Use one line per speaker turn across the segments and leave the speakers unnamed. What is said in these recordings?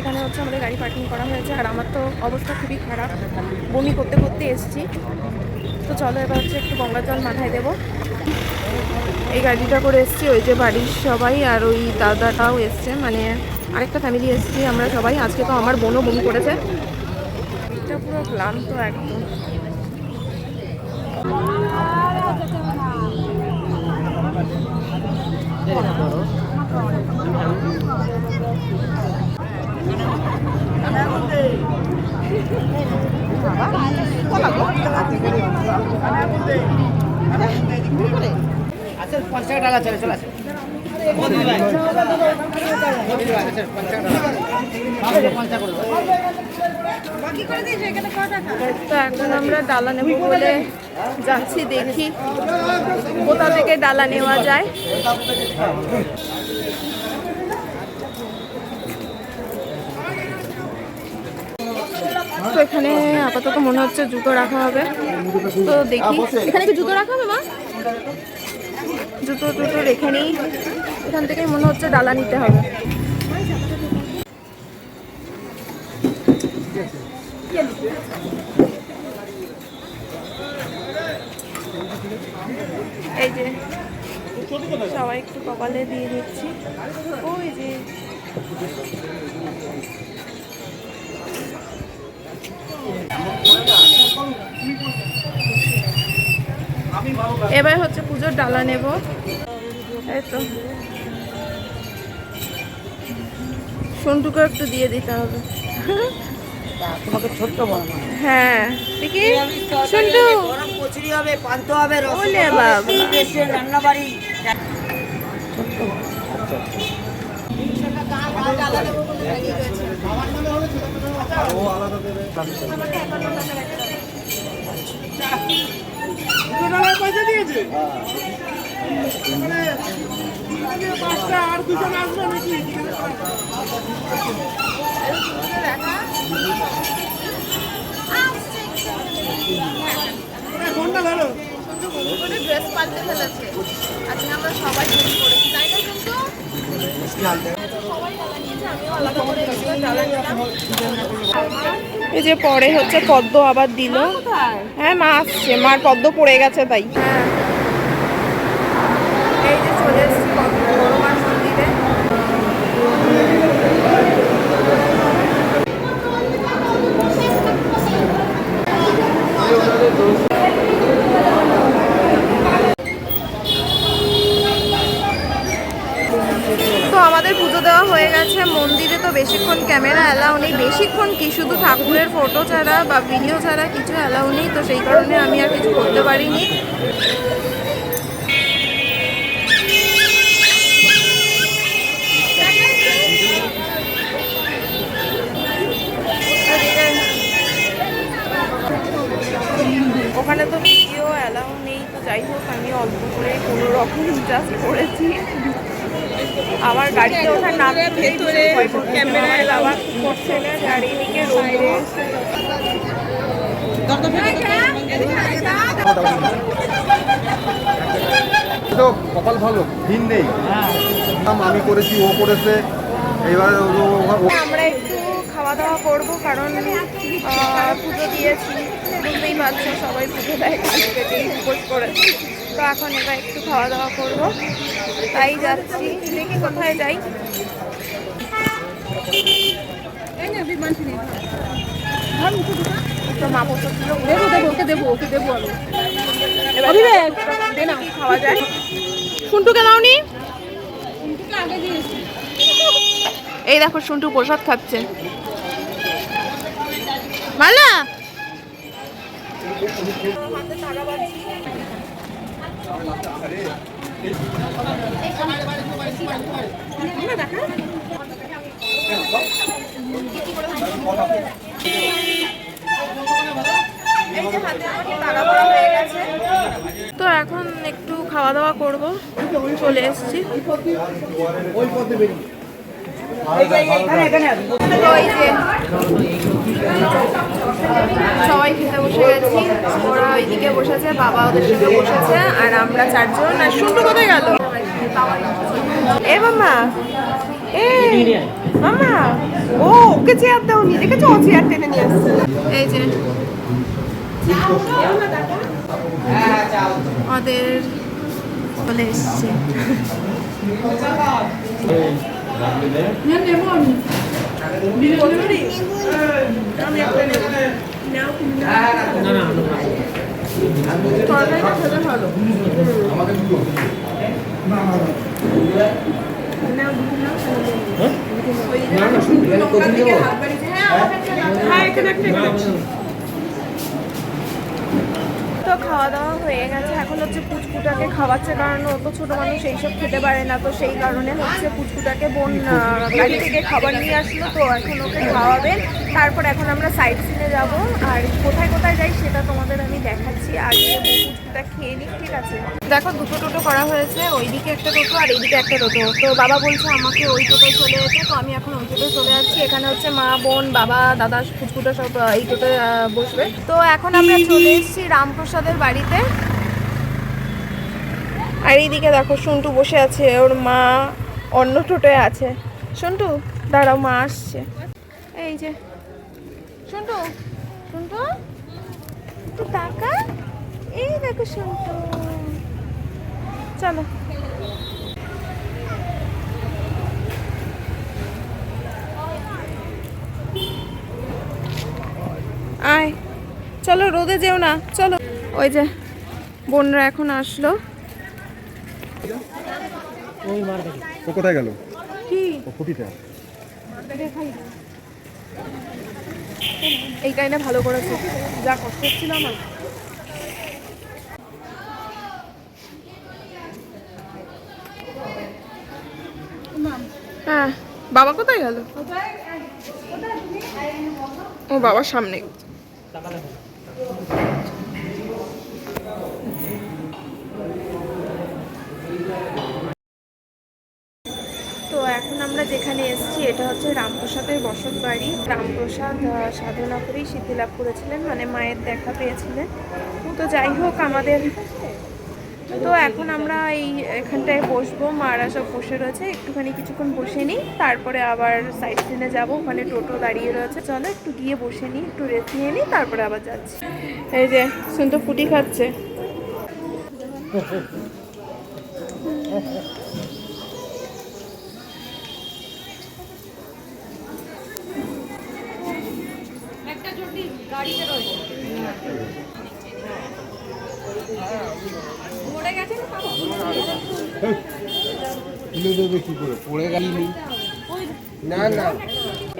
এখানে হচ্ছে আমাদের গাড়ি পার্কিং করা হয়েছে। আর আমার তো অবস্থা খুবই খারাপ। বমি করতে করতে এসেছি। তো চলো এবার হচ্ছে একটু গঙ্গার জল মাথায় দেবো। এই গাড়িটা করে এসেছি, ওই যে বাড়ির সবাই আর ওই দাদাটাও এসছে। মানে আরেকটা ফ্যামিলি এসেছি, আমরা সবাই। আজকে তো আমার বোনও বমি করেছে। এটা পুরো ক্লান্ত একদম।
আচ্ছা পঞ্চাশ টাকা চলে চলে আসে।
তো এখন আমরা ডালা নেব বলে যাচ্ছি, দেখি কোথা থেকে ডালা নেওয়া যায়। তো এখানে আপাতত মনে হচ্ছে জুতো রাখা হবে। তো দেখি, এখানে কি জুতো রাখা হবে, মা? জুতো টুতো রেখে নিই। এখান থেকে মনে হচ্ছে ডালা নিতে হবে। এই যে, সবাই একটু কপালে দিয়ে দিচ্ছি। ওই যে। এবার হচ্ছে পুজোর ডালা নেব। এই তো। সন্টুকে একটু দিয়ে দিতে হবে।
তোমাকে ছোট্ট বড়
হ্যাঁ দেখি সন্টু।
গরম কচুরি হবে পান্ত হবে
ওলে বাবা।
রান্না বাড়ি
করে ড্রেস পাল্টে ফেলেছে আজকে আমরা সবাই চুরি করেছি তাই না কিন্তু এই যে পরে হচ্ছে পদ্ম আবার দিল। হ্যাঁ মা আসছে। মার পদ্ম পড়ে গেছে তাই। হ্যাঁ। এই যে চলে এসেছি পদ্ম বড় মার মন্দিরে তো আমাদের পুজো দেওয়া হয়ে গেছে। মন্দিরে তো বেশিক্ষণ ক্যামেরা অ্যালাউ নেই। বেশিক্ষণ কি শুধু ঠাকুরের ফটো ছাড়া বা ভিডিও ছাড়া কিছু অ্যালাউ নেই। তো সেই কারণে আমি আর কিছু করতে পারিনি। যাই হোক আমি অল্প করে কোনো রকম জাস্ট করেছি। আমার গাড়িতে ওঠার নাম ভেতরে ক্যামেরায় আবার করছে না রোদে।
তো কপাল ভালো দিন নেই। আমি করেছি ও করেছে। এবার
আমরা একটু খাওয়া দাওয়া করব কারণ পুজো দিয়েছি। বুঝতেই পারছ সবাই পুজো দেয় উপোস করেছি তো এখন এবার একটু খাওয়া দাওয়া করব। তাই যাচ্ছি। দেখি কোথায় যাই। তো মা দেবো দেবো ওকে দেবো ওকে দেবো আমি। অভিবেক! দে না খাওয়া যায়। শুনটুকে দাওনি? এই দেখো শুনটু প্রসাদ খাচ্ছে। মালা তো এখন একটু খাওয়া দাওয়া করব চলে এসেছি
এখানে এখানে আসো।
তো এই যে সবাই খেতে বসে গেছি। ওরা ওইদিকে বসেছে, বাবা ওদের সাথে বসেছে, আর আমরা চারজন, আর শুনটু কোথায় গেল। এ মামা এ মামা, ও, ওকে চেয়ার দাওনি, দেখেছ? ও চেয়ার টেনে নিয়ে আসছে। এই যে, ওদের চলে এসছে। হ্যাঁ, এখানে একটা, খাওয়া দাওয়া হয়ে গেছে। এখন হচ্ছে পুচকুটাকে খাওয়াচ্ছে কারণ অত ছোট ছোটো মানুষ এইসব খেতে পারে না। তো সেই কারণে হচ্ছে পুচকুটাকে বোন বাড়ি গাড়ি থেকে খাবার নিয়ে আসলো। তো এখন ওকে খাওয়াবে তারপর এখন আমরা সাইড সিনে যাব। আর কোথায় কোথায় যাই সেটা তোমাদের আমি দেখাচ্ছি। গিয়ে ও খেয়ে নিক, ঠিক আছে? দেখো, দুটো টোটো করা হয়েছে। ওইদিকে একটা টোটো আর এইদিকে একটা টোটো। তো বাবা বলছে আমাকে ওই টোটোয় চলে যেতে। তো আমি এখন ওই টোটোয় চলে যাচ্ছি। এখানে হচ্ছে মা, বোন, বাবা, দাদা পুচকুটা সব এই টোটোয় বসবে। তো এখন আমরা চলে এসেছি রামপ্রসাদের বাড়িতে। আর এইদিকে দেখো, সন্টু বসে আছে। ওর মা অন্য টোটোয় আছে। সন্টু, দাঁড়াও, মা আসছে। এই যে তো টাকা এই দেখো চলো। আয়। চলো রোদে যেও না। চলো। ওই যে বোনরা এখন আসলো।
ও কোথায় গেল?
কি?
ও ফুটিটা
এই কারণে ভালো করেছে। যা কষ্ট হচ্ছিল আমার। হ্যাঁ বাবা কোথায় গেল? ও বাবার সামনে তো এখন আমরা যেখানে এসেছি এটা হচ্ছে রামপ্রসাদের বসত বাড়ি। রামপ্রসাদ সাধনা করেই সিদ্ধি লাভ করেছিলেন মানে মায়ের দেখা পেয়েছিলেন। তো যাই হোক, আমাদের তো এখন আমরা এই এখানটায় বসবো, মারা সব বসে রয়েছে। একটুখানি কিছুক্ষণ বসে নিই, তারপরে আবার সাইড সিনে যাব। ওখানে টোটো দাঁড়িয়ে রয়েছে। চলো একটু গিয়ে বসে নিই, একটু রেস্ট নিয়ে নিই, তারপরে আবার যাচ্ছি। এই যে শুনতো ফুটি খাচ্ছে।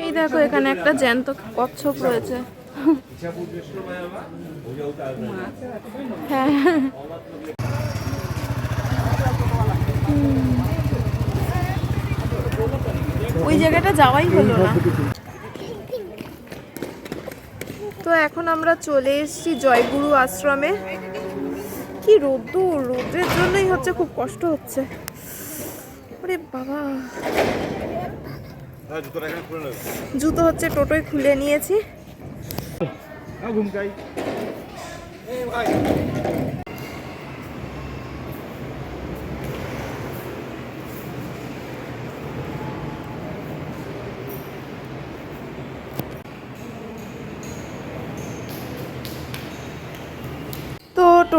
এই দেখো, এখানে একটা জ্যান্ত কচ্ছপ রয়েছে। হ্যাঁ। ওই জায়গাটা যাওয়াই হলো না। তো এখন আমরা চলে এসেছি জয়গুরু আশ্রমে। কি রোদ্দুর রোদের জন্যই হচ্ছে খুব কষ্ট হচ্ছে। ওরে বাবা।
নেবে।
জুতো হচ্ছে টোটোই খুলে নিয়েছি।
ঘুমকাই।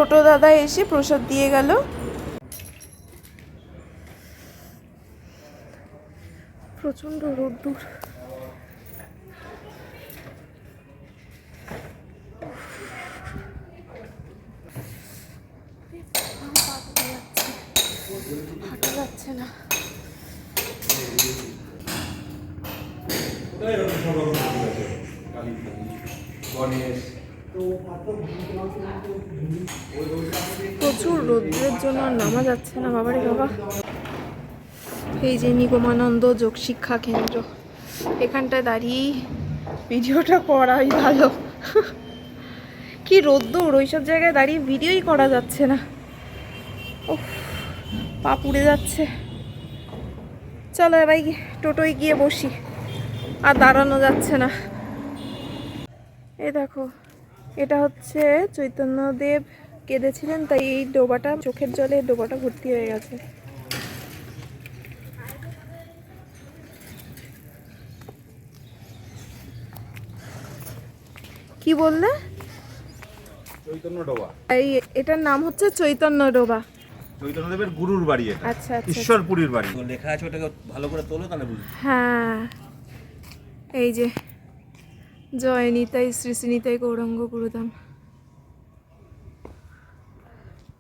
তো টোটো দাদা এসে প্রসাদ দিয়ে গেল। প্রচণ্ড রোদ্দুর। হাঁটা যাচ্ছে না প্রচুর রোদ্রের জন্য নামা যাচ্ছে না, বাবারে বাবা। এই যে নিগমানন্দ যোগ শিক্ষা কেন্দ্র। এখানটায় দাঁড়িয়ে ভিডিওটা করাই ভালো। কি রোদ্দুর, ওইসব জায়গায় দাঁড়িয়ে ভিডিওই করা যাচ্ছে না। উফ, পা পুড়ে যাচ্ছে। চলো এবার টোটোয় গিয়ে বসি। আর দাঁড়ানো যাচ্ছে না। এই দেখো এটা হচ্ছে চৈতন্যদেব কেঁদেছিলেন তাই এই ডোবাটা চোখের জলে ডোবাটা ভর্তি হয়ে গেছে। কি বললে? এই এটার নাম হচ্ছে চৈতন্য ডোবা।
চৈতন্যদেবের গুরুর বাড়ি এটা।
আচ্ছা, আচ্ছা, আচ্ছা
ঈশ্বরপুরীর বাড়ি।
লেখা আছে ওটাকে ভালো করে তোলো তাহলে
হ্যাঁ। এই যে জয় নিতাই শ্রী শ্রী নিতাই গৌরাঙ্গ গুরুদাম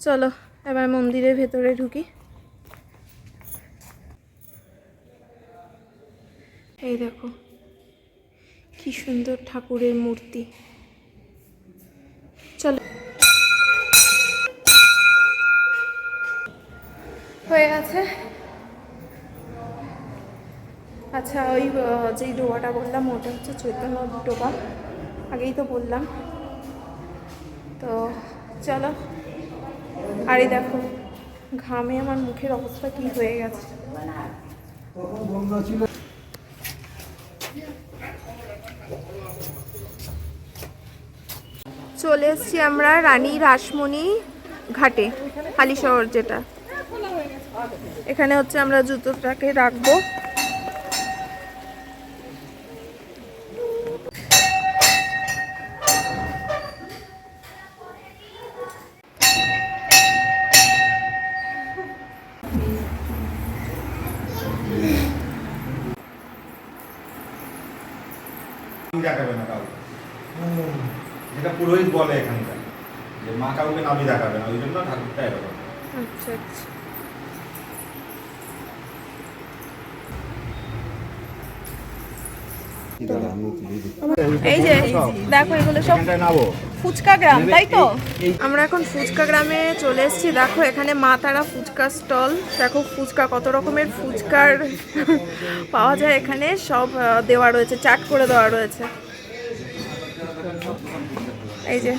চলো, এবার মন্দিরের ভেতরে ঢুকি। এই দেখো, কি সুন্দর ঠাকুরের মূর্তি। চলো। হয়ে গেছে। আচ্ছা ওই যেই ডোবাটা বললাম, ওটা হচ্ছে চৈতন্য ডোবা। আগেই তো বললাম। তো চলো, আর এই দেখো, ঘামে আমার মুখের অবস্থা কি হয়ে গেছে। চলে এসেছি আমরা রানী রাসমণি ঘাটে, হালিশহর যেটা। এখানে হচ্ছে আমরা জুতোটাকে রাখব।
দেখাবে না কাউকে। যেটা পুরোহিত বলে এখানকার যে মা কাউকে নাভি দেখাবে না ওই জন্য ঠাকুরটা এরকম।
আচ্ছা আচ্ছা। এই যে দেখো এগুলো সব
নাবো।
ফুচকা গ্রাম তাই তো? আমরা এখন ফুচকা গ্রামে চলে এসেছি। দেখো এখানে মা তারা ফুচকা স্টল। দেখো ফুচকা কত রকমের ফুচকার পাওয়া যায় এখানে। সব দেওয়া রয়েছে চাট করে দেওয়া রয়েছে। এই যে।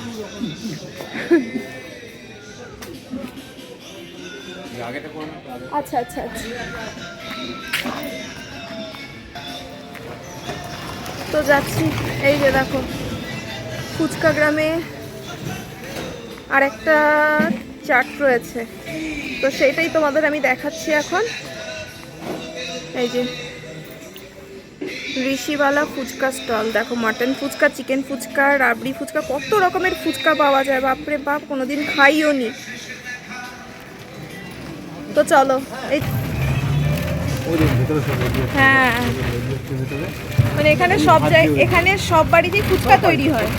আচ্ছা আচ্ছা আচ্ছা। তো যাচ্ছি। এই যে দেখো। ফুচকা গ্রামে আর একটা চাট রয়েছে। তো সেটাই তোমাদের আমি দেখাচ্ছি এখন। এই যে ঋষিওয়ালা ফুচকা স্টল। দেখো, মাটন ফুচকা, চিকেন ফুচকা, রাবড়ি ফুচকা, কত রকমের ফুচকা পাওয়া যায়। বাপরে বাপ, কোনোদিন খাইও নি তো চলো, এই হ্যাঁ। মানে এখানে সব জায়গায় এখানে সব বাড়িতেই ফুচকা তৈরি হয়।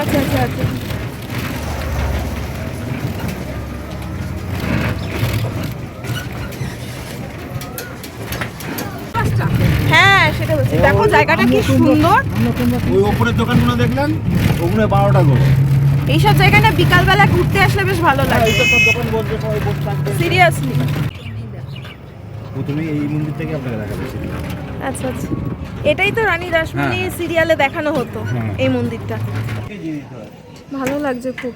আচ্ছা আচ্ছা আচ্ছা। হ্যাঁ সেটা বলছি দেখো জায়গাটা কি সুন্দর।
ওই ওপরের দোকানগুলো দেখলেন? ওগুলো বারোটা করে।
এইসব জায়গায় না বিকালবেলা ঘুরতে আসলে বেশ ভালো লাগে।
থাকবে।
সিরিয়াসলি
প্রথমে এই মন্দির থেকে আপনাকে দেখাবে
আচ্ছা আচ্ছা। এটাই তো রানী রাসমণি সিরিয়ালে দেখানো হতো
হ্যাঁ।
এই মন্দিরটা। ভালো লাগছে খুব।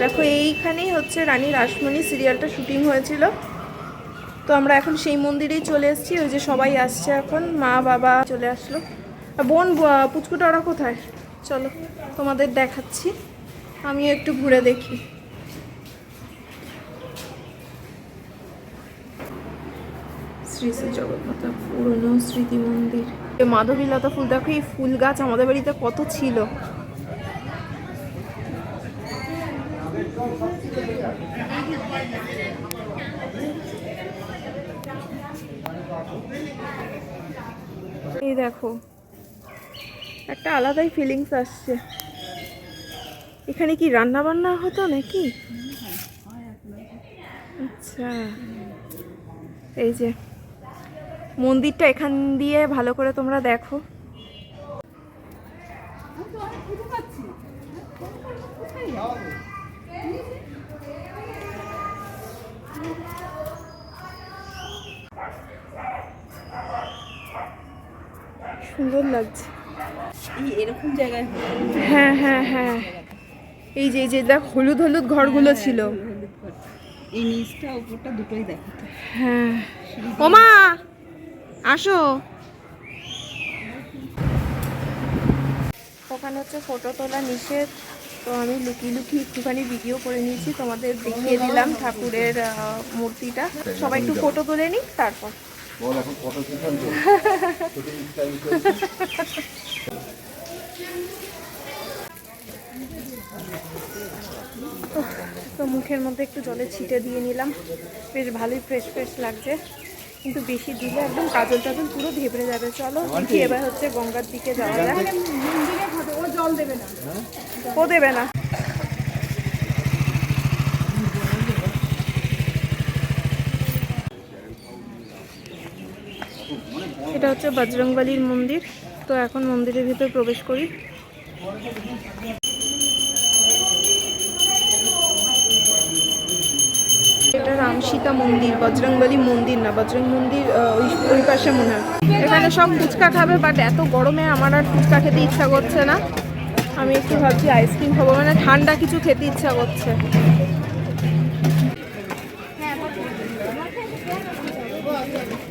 দেখো এইখানেই হচ্ছে রানী রাসমণি সিরিয়ালটা শুটিং হয়েছিল। তো আমরা এখন সেই মন্দিরেই চলে এসেছি। ওই যে সবাই আসছে এখন। মা বাবা চলে আসলো। বোন পুচকুটা ওরা কোথায়? চলো তোমাদের দেখাচ্ছি। আমিও একটু ঘুরে দেখি। শ্রী শ্রী জগন্নাথ পুরনো স্মৃতি মন্দির মাধবীলতা ফুল, দেখো এই ফুল গাছ আমাদের বাড়িতে কত ছিল। এই দেখো, একটা আলাদাই ফিলিংস আসছে। এখানে কি রান্না বান্না হতো নাকি? আচ্ছা। এই যে মন্দিরটা এখান দিয়ে ভালো করে তোমরা দেখো। সুন্দর লাগছে।
এই এরকম জায়গায়
হ্যাঁ হ্যাঁ হ্যাঁ। এই যে এই যে দেখ হলুদ হলুদ ঘরগুলো ছিল।
এই নিচটা উপরটা দুটোই দেখাতো
হ্যাঁ। ওমা আসো। ওখানে হচ্ছে ফটো তোলা নিষেধ। তো আমি লুকিয়ে লুকিয়ে একটুখানি ভিডিও করে নিয়েছি। তোমাদের দেখিয়ে দিলাম ঠাকুরের মূর্তিটা। সবাই একটু ফটো তুলে নিই তারপর।
বল এখন কত কি চলছে শুটিং টাইম
তো মুখের মধ্যে একটু জলে ছিটে দিয়ে নিলাম। বেশ ভালোই ফ্রেশ ফ্রেশ লাগছে। কিন্তু বেশি দিলে একদম কাজল টাজল পুরো ভেবড়ে যাবে। চলো দেখি এবার হচ্ছে গঙ্গার দিকে যাওয়া যাক। ও জল দেবে না। ও দেবে না। এটা হচ্ছে বজরংবলির মন্দির। তো এখন মন্দিরের ভিতরে প্রবেশ করি। সীতা মন্দির বজরংবলী মন্দির না বজরং মন্দির ওই ওই পাশে মনে হয়। এখানে সব ফুচকা খাবে বাট এত গরমে আমার আর ফুচকা খেতে ইচ্ছা করছে না। আমি একটু ভাবছি আইসক্রিম খাব মানে ঠান্ডা কিছু খেতে ইচ্ছা করছে।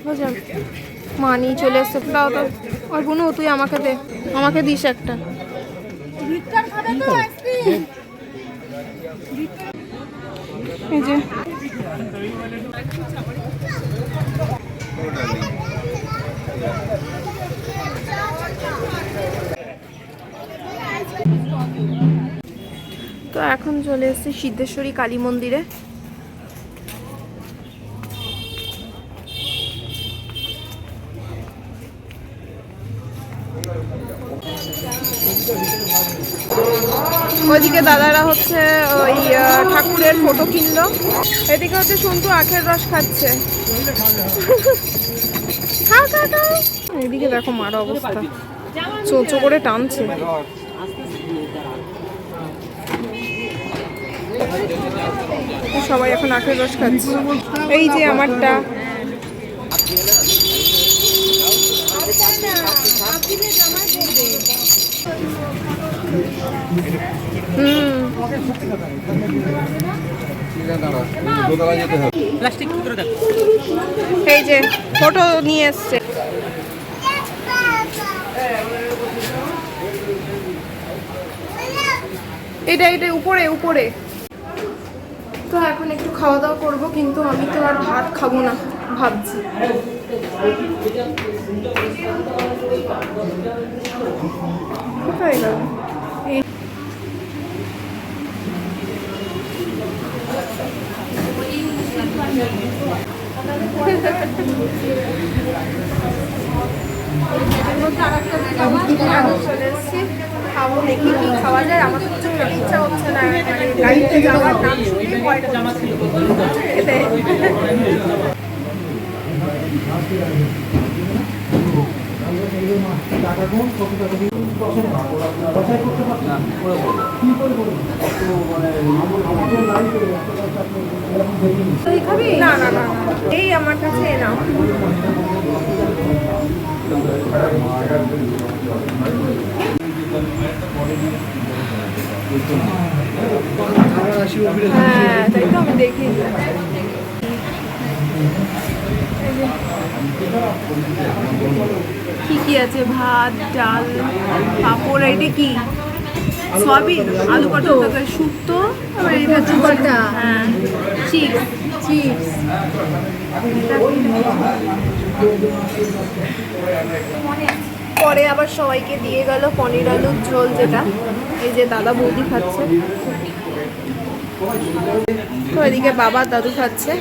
বুঝলাম মা নিয়ে চলে এসছে দাও তো। আর বুনু তুই আমাকে দে আমাকে দিস একটা। এই যে তো এখন চলে এসেছি সিদ্ধেশ্বরী কালী মন্দিরে। ওইদিকে দাদারা হচ্ছে ওই ঠাকুরের ফটো কিনলো। এদিকে হচ্ছে সন্তু আখের রস খাচ্ছে। এদিকে দেখো মার অবস্থা। চোচো করে টানছে। সবাই এখন আখের রস খাচ্ছে। এই যে আমারটা। এই যে ফটো নিয়ে এসছে। এটা এটা উপরে উপরে। তো এখন একটু খাওয়া দাওয়া করব, কিন্তু আমি তো আর ভাত খাব না, ভাবছি। কোথায় গেল? এই চলে এসেছি। খাব, দেখি কি খাওয়া যায় আমার কিছু ইচ্ছা হচ্ছে না মানে গাড়িতে যাওয়ার নাম শুনলেই ভয় করছে। না না না। এই আমার কাছে নাও হ্যাঁ তাই তো আমি দেখি। কি কি আছে? ভাত ডাল পাঁপড় এটা কি? সয়াবিন? আলু পটল তরকারি শুক্তো? আবার এটা হচ্ছে হ্যাঁ। চিপস চিপস পরে আবার সবাইকে দিয়ে গেল পনির আলুর ঝোল যেটা। এই যে দাদা বৌদি খাচ্ছে। তো এদিকে বাবা দাদু খাচ্ছে।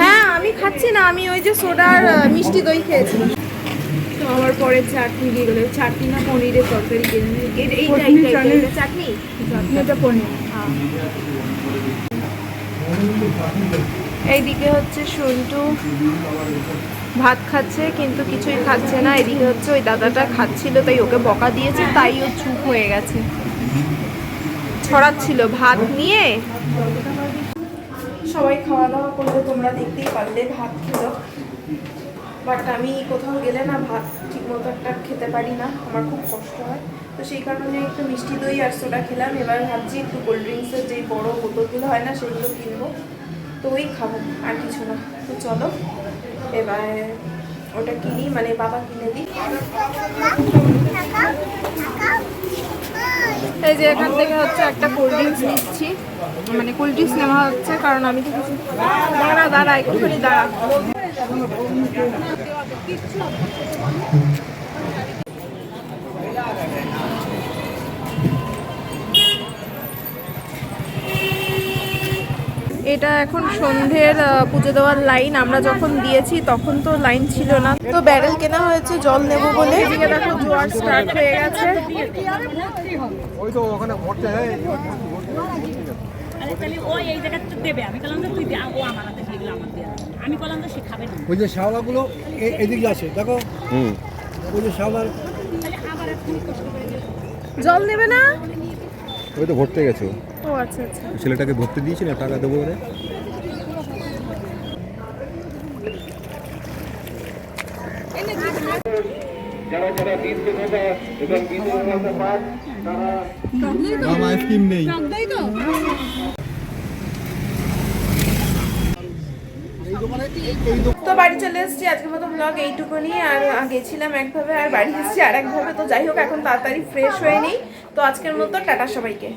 হ্যাঁ আমি খাচ্ছি না আমি ওই যে সোডার মিষ্টি দই খেয়েছি। তো আমার পরে চাটনি দিয়ে গেলো। চাটনি না পনিরের তরকারি চাটনি এটা পনির। এইদিকে হচ্ছে সন্টু। ভাত খাচ্ছে, কিন্তু কিছুই খাচ্ছে না। এদিকে হচ্ছে ওই দাদাটা খাচ্ছিল, তাই ওকে বকা দিয়েছে, তাই ও চুপ হয়ে গেছে। ছড়াচ্ছিল ভাত নিয়ে। সবাই খাওয়া দাওয়া করলে, তোমরা দেখতেই পারলে, ভাত খেলো। বাট আমি কোথাও গেলে না, ভাত ঠিক মতো একটা খেতে পারি না, আমার খুব কষ্ট হয়। তো সেই কারণে একটু মিষ্টি দই আর সোডা খেলাম। এবার ভাবছি একটু কোল্ড ড্রিঙ্কসের যেই বড়ো বোতলগুলো হয় না, সেগুলো কিনবো। তো ওই খাব, আর কিছু না। তো চলো। এবার ওটা কিনি মানে বাবা কিনে দিই। এই যে এখান থেকে হচ্ছে একটা কোল্ড ড্রিঙ্কস নিচ্ছি। মানে কোল্ড ড্রিঙ্কস নেওয়া হচ্ছে, কারণ আমি তো কিছু দাঁড়া দাঁড়া, একটুখানি দাঁড়া। এটা এখন সন্ধ্যের পুজো দেওয়ার লাইন আমরা যখন দিয়েছি তখন তো লাইন ছিল না। তো ব্যারেল কেনা হয়েছে জল নেব বলে। এদিকে দেখো জোয়ার স্টার্ট হয়ে গেছে।
ওই যে এদিকে আছে দেখো। ওই যে শ্যাওলার
জল নেবে না?
ওই তো ভরতে গেছো
ও আচ্ছা আচ্ছা।
ছেলেটাকে ভরতে দিয়েছি না টাকা দেবো ওরে। আইসক্রিম নেই।
তো বাড়ি চলে এসেছি আজকের মতো ব্লগ এইটুকুনি আর গেছিলাম একভাবে আর বাড়ি এসেছি আর একভাবে তো যাই হোক এখন তাড়াতাড়ি ফ্রেশ হয়ে নিই। তো আজকের মতো টাটা সবাইকে।